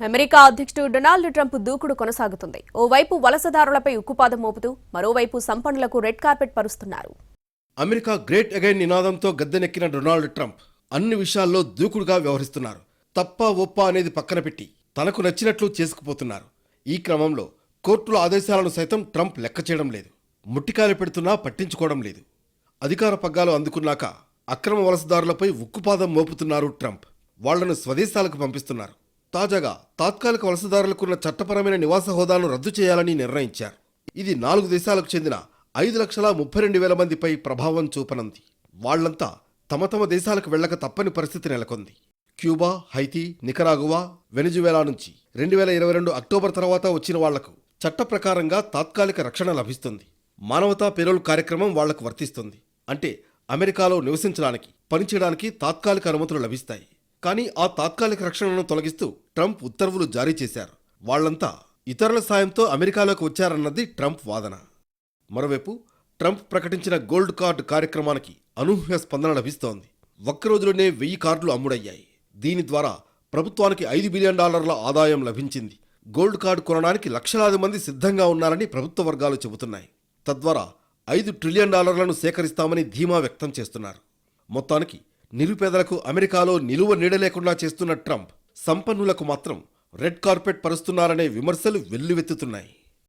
America అధ్యక్షుడు Donald Trump దూకుడు కొనసాగుతుంది. ఓవైపు వలసదారులపై ఉక్కుపాదం మోపుతూ మరోవైపు సంపన్నులకు రెడ్ కార్పెట్ పరుస్తున్నారు. అమెరికా గ్రేట్ అగైన్ నినాదంతో గద్దెనెక్కిన డొనాల్డ్ ట్రంప్ అన్ని విషయాల్లో దూకుడుగా వ్యవహరిస్తున్నారు. తప్ప ఒప్ప అనేది పక్కన పెట్టి తనకు నచ్చినట్లు చేసుకుపోతున్నారు. ఈ క్రమంలో కోర్టుల ఆదేశాలను సైతం ట్రంప్ లెక్క చేయడం లేదు. ముట్టికాయలు పెడుతున్నా పట్టించుకోవడం లేదు. అధికార పగ్గాలు అందుకున్నాక అక్రమ వలసదారులపై ఉక్కుపాదం మోపుతున్నారు ట్రంప్. వాళ్ళను స్వదేశాలకు పంపిస్తున్నారు. తాజాగా తాత్కాలిక వలసదారులకున్న చట్టపరమైన నివాస హోదాను రద్దు చేయాలని నిర్ణయించారు. ఇది నాలుగు దేశాలకు చెందిన ఐదు లక్షల ముప్పై రెండు వేల మందిపై ప్రభావం చూపనుంది. వాళ్ళంతా తమ తమ దేశాలకు వెళ్ళక తప్పని పరిస్థితి నెలకొంది. క్యూబా హైతీ నికరాగువా వెనిజువేలా నుంచి రెండు వేల ఇరవై రెండు అక్టోబర్ తర్వాత వచ్చిన వాళ్ళకు చట్ట ప్రకారంగా తాత్కాలిక రక్షణ లభిస్తుంది. మానవతా పెరోల్ కార్యక్రమం వాళ్ళకు వర్తిస్తుంది. అంటే అమెరికాలో నివసించడానికి పనిచేయడానికి తాత్కాలిక అనుమతులు లభిస్తాయి. కానీ ఆ తాత్కాలిక రక్షణను తొలగిస్తూ ట్రంప్ ఉత్తర్వులు జారీ చేశారు. వాళ్ళంతా ఇతరుల సాయంతో అమెరికాలోకి వచ్చారన్నది ట్రంప్ వాదన. మరోవైపు ట్రంప్ ప్రకటించిన గోల్డ్ కార్డు కార్యక్రమానికి అనూహ్య స్పందన లభిస్తోంది. ఒక్కరోజులోనే వెయ్యి కార్డులు అమ్ముడయ్యాయి. దీని ద్వారా ప్రభుత్వానికి ఐదు బిలియన్ డాలర్ల ఆదాయం లభించింది. గోల్డ్ కార్డు కొనడానికి లక్షలాది మంది సిద్ధంగా ఉన్నారని ప్రభుత్వ వర్గాలు చెబుతున్నాయి. తద్వారా ఐదు ట్రిలియన్ డాలర్లను సేకరిస్తామని ధీమా వ్యక్తం చేస్తున్నారు. మొత్తానికి నిరుపేదలకు అమెరికాలో నిలువ నీడ లేకుండా చేస్తున్న ట్రంప్ సంపన్నులకు మాత్రం రెడ్ కార్పెట్ పరుస్తున్నారనే విమర్శలు వెల్లువెత్తుతున్నాయి.